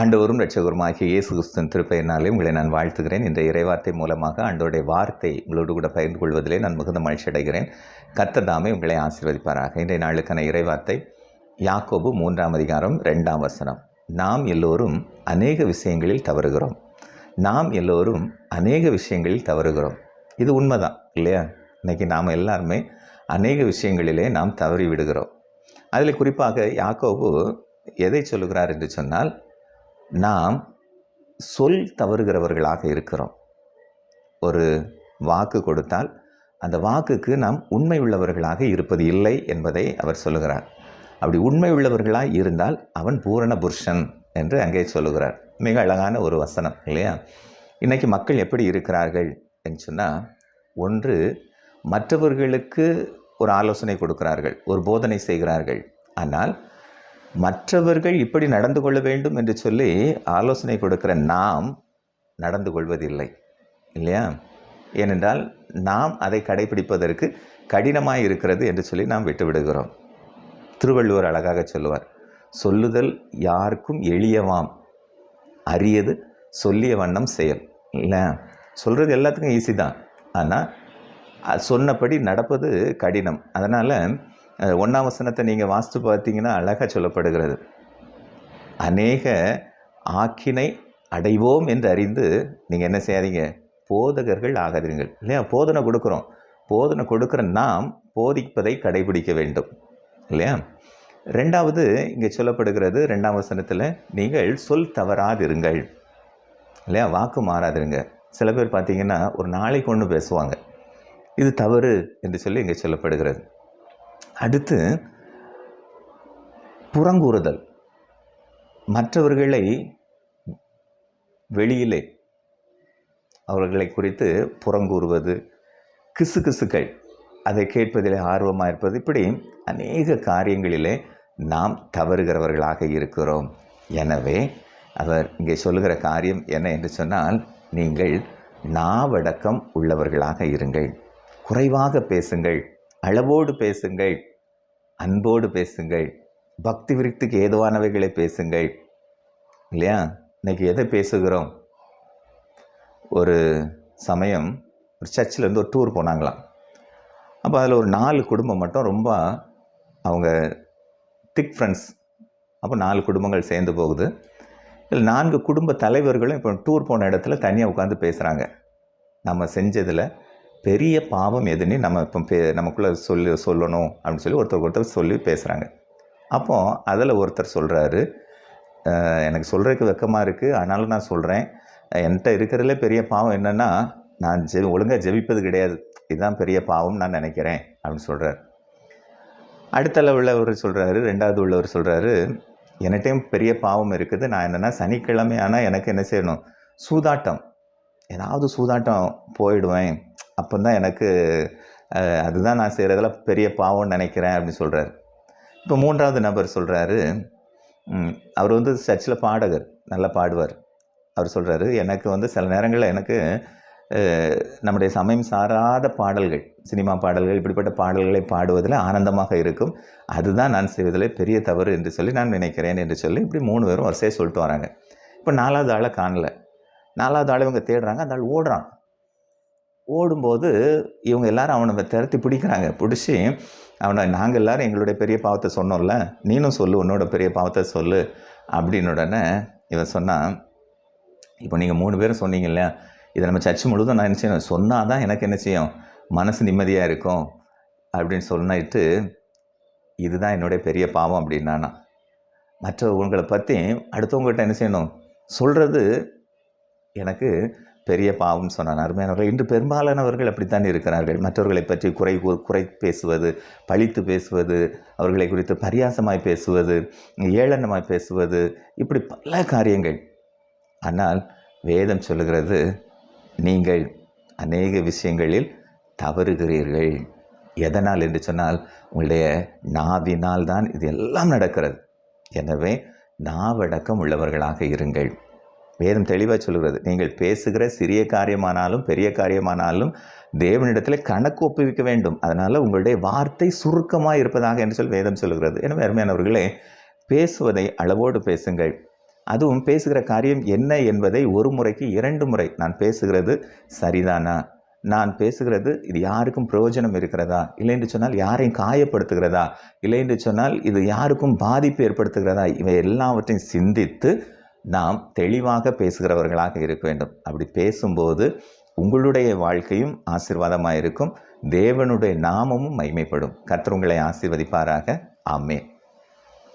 ஆண்டவரும் ரட்சகருமாகிய இயேசு கிறிஸ்துவின் திருப்பெயரினாலே உங்களை நான் வாழ்த்துகிறேன். இந்த இறைவார்த்தை மூலமாக ஆண்டோடைய வார்த்தை உங்களோடு கூட பகிர்ந்து கொள்வதிலே நான் மிகுந்த மகிழ்ச்சி அடைகிறேன். கத்ததாமே உங்களை ஆசீர்வதிப்பாராக. இன்றைய நாளுக்கான இறைவார்த்தை யாக்கோபு மூன்றாம் அதிகாரம் ரெண்டாம் வசனம். நாம் எல்லோரும் அநேக விஷயங்களில் தவறுகிறோம். நாம் எல்லோரும் அநேக விஷயங்களில் தவறுகிறோம். இது உண்மைதான் இல்லையா? இன்னைக்கு நாம் எல்லாருமே அநேக விஷயங்களிலே நாம் தவறி விடுகிறோம் அதில் குறிப்பாக யாக்கோபு எதை சொல்லுகிறார் என்று சொன்னால் நாம் சொல் தவறுகிறவர்களாக இருக்கிறோம். ஒரு வாக்கு கொடுத்தால் அந்த வாக்குக்கு நாம் உண்மை உள்ளவர்களாக இருப்பது இல்லை என்பதை அவர் சொல்லுகிறார். அப்படி உண்மை உள்ளவர்களாக இருந்தால் அவன் பூரண புருஷன் என்று அங்கே சொல்லுகிறார். மிக அழகான ஒரு வசனம் இல்லையா? இன்றைக்கி மக்கள் எப்படி இருக்கிறார்கள் என்று சொன்னால் ஒன்று மற்றவர்களுக்கு ஒரு ஆலோசனை கொடுக்கிறார்கள் ஒரு போதனை செய்கிறார்கள். ஆனால் மற்றவர்கள் இப்படி நடந்து கொள்ள வேண்டும் என்று சொல்லி ஆலோசனை கொடுக்கிற நாம் நடந்து கொள்வதில்லை இல்லையா? ஏனென்றால் நாம் அதை கடைபிடிப்பதற்கு கடினமாக இருக்கிறது என்று சொல்லி நாம் விட்டுவிடுகிறோம் திருவள்ளுவர் அழகாக சொல்லுவார் சொல்லுதல் யாருக்கும் எளியவாம் அரியது சொல்லிய வண்ணம் செயல். இல்லை சொல்கிறது எல்லாத்துக்கும் ஈஸி தான். ஆனால் அது சொன்னபடி நடப்பது கடினம். அதனால் ஒன்றாம் வசனத்தை நீங்கள் வாஸ்து பார்த்தீங்கன்னா அழகாக சொல்லப்படுகிறது. அநேக ஆக்கினை அடைவோம் என்று அறிந்து நீங்கள் என்ன செய்யாதீங்க? போதகர்கள் ஆகாதீர்கள். இல்லையா? போதனை கொடுக்குறோம். போதனை கொடுக்குற நாம் போதிப்பதை கடைபிடிக்க வேண்டும். இல்லையா? ரெண்டாவது இங்கே சொல்லப்படுகிறது ரெண்டாம் வசனத்தில் நீங்கள் சொல் தவறாதிருங்கள். இல்லையா? வாக்கு மாறாதிருங்க. சில பேர் பார்த்தீங்கன்னா ஒரு நாளைக்கு ஒன்று பேசுவாங்க. இது தவறு என்று சொல்லி இங்கே சொல்லப்படுகிறது. அடுத்து புறங்கூறுதல். மற்றவர்களை வெளியிலே அவர்களை குறித்து புறங்கூறுவது கிசு கிசுக்கள் அதை கேட்பதிலே ஆர்வமாக இருப்பது இப்படி அநேக காரியங்களிலே நாம் தவறுகிறவர்களாக இருக்கிறோம். எனவே அவர் இங்கே சொல்லுகிற காரியம் என்ன என்று சொன்னால் நீங்கள் நாவடக்கம் உள்ளவர்களாக இருங்கள். குறைவாக பேசுங்கள். அளவோடு பேசுங்கள் அன்போடு பேசுங்கள் பக்தி விருத்திக்கு ஏதுவானவைகளை பேசுங்கள். இல்லையா? இன்னைக்கு எதை பேசுகிறோம்? ஒரு சமயம் ஒரு சர்ச்சில் இருந்து ஒரு டூர் போனாங்களாம். அப்போ அதில் ஒரு நாலு குடும்பம் மட்டும் ரொம்ப அவங்க திக் ஃப்ரெண்ட்ஸ். அப்போ நாலு குடும்பங்கள் சேர்ந்து போகுது. இதில் நான்கு குடும்ப தலைவர்களும் இப்போ டூர் போன இடத்துல தனியாக உட்காந்து பேசுகிறாங்க. நம்ம செஞ்சதில் பெரிய பாவம் எதுன்னு நம்ம இப்போ பே நமக்குள்ளே சொல்லி சொல்லணும் அப்படின்னு சொல்லி ஒருத்தர் ஒருத்தர் சொல்லி பேசுகிறாங்க அப்போது அதில் ஒருத்தர் சொல்கிறாரு எனக்கு சொல்கிறதுக்கு வெக்கமாக இருக்குது ஆனாலும் நான் சொல்கிறேன் என்கிட்ட இருக்கிறதுல பெரிய பாவம் என்னென்னா நான் ஜெ ஒழுங்காக ஜெபிப்பது கிடையாது. இதுதான் பெரிய பாவம் நான் நினைக்கிறேன். அப்படின்னு சொல்கிறார் அடுத்த உள்ளவர் சொல்கிறாரு ரெண்டாவது உள்ளவர் சொல்கிறாரு எனட்டையும் பெரிய பாவம் இருக்குது. நான் என்னென்னா சனிக்கிழமை ஆனால் எனக்கு என்ன செய்யணும்? சூதாட்டம். ஏதாவது சூதாட்டம் போயிடுவேன். அப்போ தான் எனக்கு அதுதான் நான் செய்கிறதுல பெரிய பாவம்னு நினைக்கிறேன் அப்படின்னு சொல்கிறார் இப்போ மூன்றாவது நபர் சொல்கிறாரு அவர் வந்து சர்ச்சில் பாடகர் நல்லா பாடுவார். அவர் சொல்கிறாரு எனக்கு வந்து சில நேரங்களில் எனக்கு நம்முடைய சமயம் சாராத பாடல்கள் சினிமா பாடல்கள் இப்படிப்பட்ட பாடல்களை பாடுவதில் ஆனந்தமாக இருக்கும். அதுதான் நான் செய்வதில் பெரிய தவறு என்று சொல்லி நான் நினைக்கிறேன் என்று சொல்லி இப்படி மூணு பேரும் வரிசையாக சொல்லிட்டு வராங்க. இப்போ நாலாவது ஆளை காணல. நாலாவது ஆள் இவங்க தேடுறாங்க அந்த ஆள் ஓடுறான். ஓடும்போது இவங்க எல்லாரும் அவனை திரட்டி பிடிக்கிறாங்க. பிடிச்சி அவனை நாங்கள் எல்லோரும் எங்களுடைய பெரிய பாவத்தை சொன்னோம்ல நீனும் சொல்லு உன்னோட பெரிய பாவத்தை சொல்லு அப்படின்னு உடனே இவன் சொன்னான். இப்போ நீங்கள் மூணு பேரும் சொன்னீங்க இல்லையா? இதை நம்ம சர்ச்சு முழுதும் நான் என்ன செய்யணும்? சொன்னால் தான் எனக்கு என்ன செய்யும்? மனசு நிம்மதியாக இருக்கும் அப்படின்னு சொன்னிட்டு இதுதான் என்னுடைய பெரிய பாவம் அப்படின்னானா. மற்றவங்களை பற்றி அடுத்தவங்ககிட்ட என்ன செய்யணும்? சொல்கிறது எனக்கு பெரிய பாவம் சொன்னான் அருமையானவர்கள் இன்று பெரும்பாலானவர்கள் அப்படித்தான் இருக்கிறார்கள். மற்றவர்களை பற்றி குறை குறை பேசுவது பழித்து பேசுவது அவர்களை குறித்து பரியாசமாய் பேசுவது ஏளனமாய் பேசுவது இப்படி பல காரியங்கள். ஆனால் வேதம் சொல்லுகிறது நீங்கள் அநேக விஷயங்களில் தவறுகிறீர்கள். எதனால் என்று சொன்னால் உங்களுடைய நாவினால் தான் இது எல்லாம் நடக்கிறது. எனவே நாவடக்கம் உள்ளவர்களாக இருங்கள். வேதம் தெளிவாக சொல்கிறது. நீங்கள் பேசுகிற சிறிய காரியமானாலும் பெரிய காரியமானாலும் தேவனிடத்தில் கணக்கு ஒப்புவிக்க வேண்டும். அதனால் உங்களுடைய வார்த்தை சுருக்கமாக இருப்பதாக என்று சொல்லி வேதம் சொல்கிறது. எனவே அருமையானவர்களே பேசுவதை அளவோடு பேசுங்கள். அதுவும் பேசுகிற காரியம் என்ன என்பதை ஒரு முறைக்கு இரண்டு முறை. நான் பேசுகிறது சரிதானா? நான் பேசுகிறது இது யாருக்கும் பிரயோஜனம் இருக்கிறதா? இல்லை என்று சொன்னால் யாரையும் காயப்படுத்துகிறதா? இல்லை என்று சொன்னால் இது யாருக்கும் பாதிப்பு ஏற்படுத்துகிறதா? இவை எல்லாவற்றையும் சிந்தித்து நாம் தெளிவாக பேசுகிறவர்களாக இருக்க வேண்டும். அப்படி பேசும்போது உங்களுடைய வாழ்க்கையும் ஆசீர்வாதமாக இருக்கும் தேவனுடைய நாமமும் மைமைப்படும் கர்த்தர் உங்களை ஆசீர்வதிப்பாராக. ஆமே